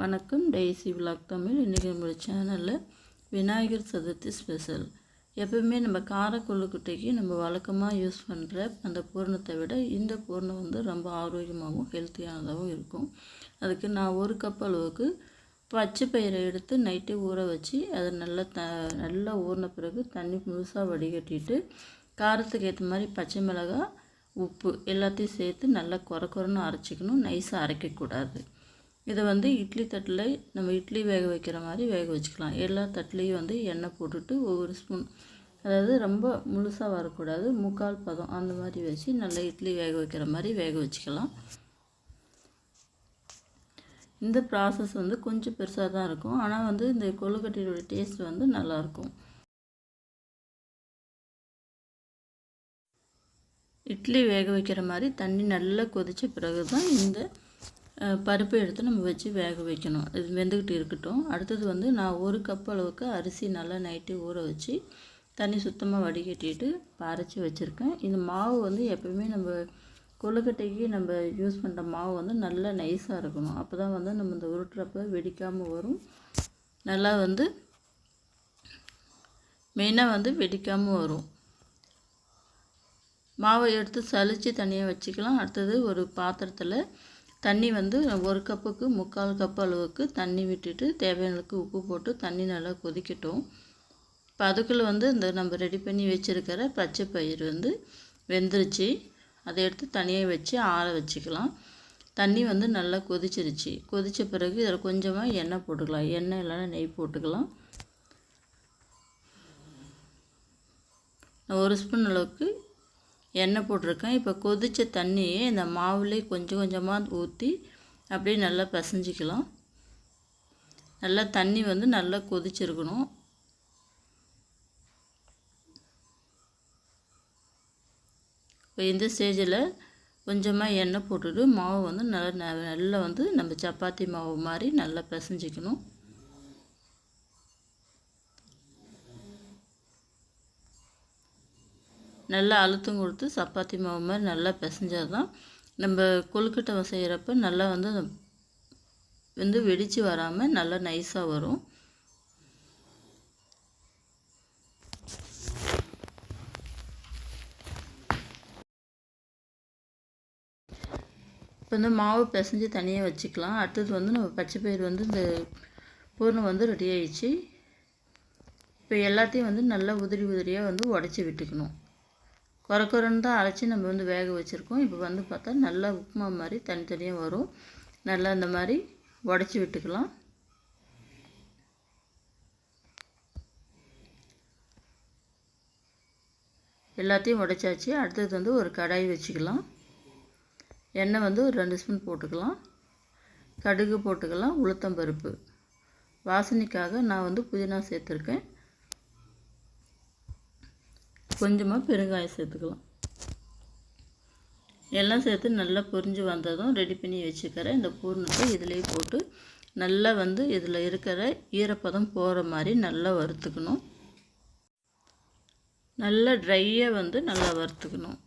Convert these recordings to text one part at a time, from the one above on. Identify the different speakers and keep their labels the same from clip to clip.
Speaker 1: வணக்கம். Daisy vlog Tamil. இன்றைக்கி நம்மளோட சேனலில் விநாயகர் சதுர்த்தி ஸ்பெஷல் எப்பவுமே நம்ம காரக்குள்ளுக்குட்டைக்கு நம்ம வழக்கமாக யூஸ் பண்ணுற அந்த பூர்ணத்தை விட இந்த பூர்ணம் வந்து ரொம்ப ஆரோக்கியமாகவும் ஹெல்த்தியானதாகவும் இருக்கும். அதுக்கு நான் ஒரு கப் அளவுக்கு பச்சை பயிரை எடுத்து நைட்டே ஊற வச்சு அதை நல்லா த நல்லா ஊறின பிறகு தண்ணி முழுசாக வடிகட்டிட்டு காரத்துக்கு ஏற்ற மாதிரி பச்சை மிளகாய் உப்பு எல்லாத்தையும் சேர்த்து நல்லா குறை குறைன்னு அரைச்சிக்கணும். நைஸாக அரைக்கக்கூடாது. இதை வந்து இட்லி தட்டில் நம்ம இட்லி வேக வைக்கிற மாதிரி வேக வச்சுக்கலாம். எல்லா தட்டிலையும் வந்து எண்ணெய் போட்டுட்டு ஒவ்வொரு ஸ்பூன். அதாவது ரொம்ப முழுசாக வரக்கூடாது. முக்கால் பதம் அந்த மாதிரி வச்சு நல்லா இட்லி வேக வைக்கிற மாதிரி வேக வச்சுக்கலாம். இந்த ப்ராசஸ் வந்து கொஞ்சம் பெருசாக தான் இருக்கும். ஆனால் வந்து இந்த கொழுக்கட்டையோட டேஸ்ட் வந்து நல்லாயிருக்கும் இட்லி வேக வைக்கிற மாதிரி தண்ணி நல்லா கொதித்த பிறகு தான் இந்த பருப்பு எடுத்து நம்ம வச்சு வேக வைக்கணும். இது வெந்துக்கிட்டு இருக்கட்டும். அடுத்தது வந்து நான் ஒரு கப் அளவுக்கு அரிசி நல்லா நைட்டு ஊற வச்சு தண்ணி சுத்தமாக வடிகட்டிட்டு பறைச்சி வச்சுருக்கேன். இந்த மாவு வந்து எப்போயுமே நம்ம கொழுக்கட்டைக்கு நம்ம யூஸ் பண்ணுற மாவு வந்து நல்லா நைஸாக இருக்கணும். அப்போ தான் வந்து நம்ம இந்த உருட்டுறப்ப வெடிக்காமல் வரும். நல்லா வந்து மெயினாக வந்து வெடிக்காமல் வரும். மாவை எடுத்து சளிச்சு தனியாக வச்சுக்கலாம். அடுத்தது ஒரு பாத்திரத்தில் தண்ணி வந்து ஒரு கப்புக்கு முக்கால் கப் அளவுக்கு தண்ணி விட்டுட்டு தேவையானதுக்கு உப்பு போட்டு தண்ணி நல்லா கொதிக்கட்டும். இப்போ அதுக்குள்ளே வந்து இந்த நம்ம ரெடி பண்ணி வச்சுருக்கிற பச்சை பயிர் வந்து வெந்துருச்சு. அதை எடுத்து தனியாக வச்சு ஆற வச்சுக்கலாம். தண்ணி வந்து நல்லா கொதிச்சிருச்சு. கொதித்த பிறகு இதில் கொஞ்சமாக எண்ணெய் போட்டுக்கலாம். எண்ணெய் இல்லைன்னா நெய் போட்டுக்கலாம். ஒரு ஸ்பூன் அளவுக்கு எண்ணெய் போட்டிருக்கேன். இப்போ கொதித்த தண்ணியை இந்த மாவுலேயே கொஞ்சம் கொஞ்சமாக ஊற்றி அப்படியே நல்லா பிசைஞ்சிக்கலாம். நல்லா தண்ணி வந்து நல்லா கொதிச்சிருக்கணும். இப்போ இந்த ஸ்டேஜில் கொஞ்சமாக எண்ணெய் போட்டுட்டு மாவு வந்து நல்லா நல்லா வந்து நம்ம சப்பாத்தி மாவு மாதிரி நல்லா பிசைஞ்சிக்கணும். நல்லா அழுத்தம் கொடுத்து சப்பாத்தி மாவு மாதிரி நல்லா பிசைஞ்சால் தான் நம்ம கொழுக்கட்டை செய்கிறப்ப நல்லா வந்து வந்து வெடித்து வராமல் நல்லா நைஸாக வரும். இப்போ வந்து மாவு பிசைஞ்சு தனியாக வச்சுக்கலாம். அடுத்தது வந்து நம்ம பச்சை பயிர் வந்து இந்த பூர்ணம் வந்து ரெடி ஆயிடுச்சு. இப்போ எல்லாத்தையும் வந்து நல்லா உதிரி உதிரியாக வந்து உடச்சி விட்டுக்கணும். குறக்குறன்னு தான் அரைச்சி நம்ம வந்து வேக வச்சுருக்கோம். இப்போ வந்து பார்த்தா நல்லா உப்புமா மாதிரி தனித்தனியாக வரும். நல்லா இந்த மாதிரி உடச்சி விட்டுக்கலாம். எல்லாத்தையும் உடைச்சாச்சு. அடுத்தது வந்து ஒரு கடாய் வச்சுக்கலாம். எண்ணெய் வந்து ஒரு ரெண்டு ஸ்பூன் போட்டுக்கலாம். கடுகு போட்டுக்கலாம். உளுத்தம்பருப்பு வாசனைக்காக நான் வந்து புதினா சேர்த்துருக்கேன். கொஞ்சமாக பெருங்காயம் சேர்த்துக்கலாம். எல்லாம் சேர்த்து நல்லா பொரிஞ்சு வந்ததும் ரெடி பண்ணி வச்சுக்கிற இந்த பூர்ணத்தை இதிலே போட்டு நல்லா வந்து இதில் இருக்கிற ஈரப்பதம் போகிற மாதிரி நல்லா வறுத்துக்கணும். நல்லா ட்ரையாக வந்து நல்லா வறுத்துக்கணும்.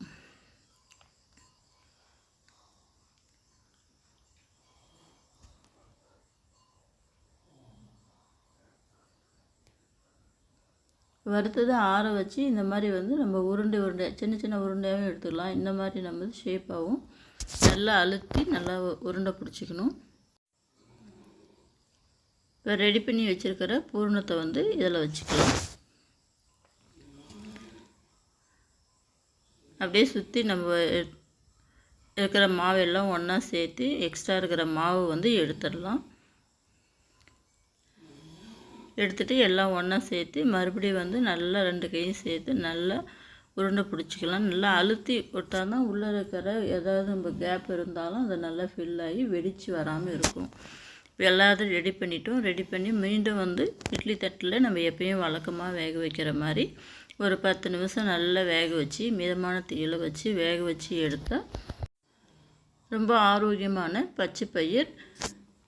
Speaker 1: வறுத்ததை ஆற வச்சு இந்த மாதிரி வந்து நம்ம உருண்டை உருண்டை சின்ன சின்ன உருண்டையாகவும் எடுத்துக்கலாம். இந்த மாதிரி நம்ம ஷேப்பாகவும் நல்லா அழுத்தி நல்லா உருண்டை பிடிச்சிக்கணும். இப்போ ரெடி பண்ணி வச்சுருக்கிற பூர்ணத்தை வந்து இதில் வச்சுக்கலாம். அப்படியே சுற்றி நம்ம இருக்கிற மாவெல்லாம் ஒன்றா சேர்த்து எக்ஸ்ட்ரா இருக்கிற மாவு வந்து எடுத்துடலாம். எடுத்துகிட்டு எல்லாம் ஒன்றா சேர்த்து மறுபடியும் வந்து நல்லா ரெண்டு கையும் சேர்த்து நல்லா உருண்டை பிடிச்சிக்கலாம். நல்லா அழுத்தி விட்டால் தான் உள்ளே இருக்கிற ஏதாவது நம்ம கேப் இருந்தாலும் அது நல்லா ஃபில் ஆகி வெடித்து வராமல் இருக்கும். இப்போ எல்லாத்தையும் ரெடி பண்ணிட்டோம். ரெடி பண்ணி மீண்டும் வந்து இட்லி தட்டில் நம்ம எப்பயும் வழக்கமாக வேக வைக்கிற மாதிரி ஒரு பத்து நிமிஷம் நல்லா வேக வச்சு மிதமான தீயில் வச்சு வேக வச்சு எடுத்தால் ரொம்ப ஆரோக்கியமான பச்சை பயிர்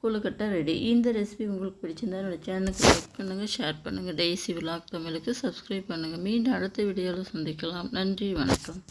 Speaker 1: கொழுக்கட்டை ரெடி இந்த ரெசிபி உங்களுக்கு பிடிச்சிருந்தா என்னோடய சேனலுக்கு லைக் பண்ணுங்கள் ஷேர் பண்ணுங்கள் டெய்ஸி விலாக் தமிழுக்கு சப்ஸ்கிரைப் பண்ணுங்கள் மீண்டும் அடுத்த வீடியோவில் சந்திக்கலாம். நன்றி வணக்கம்.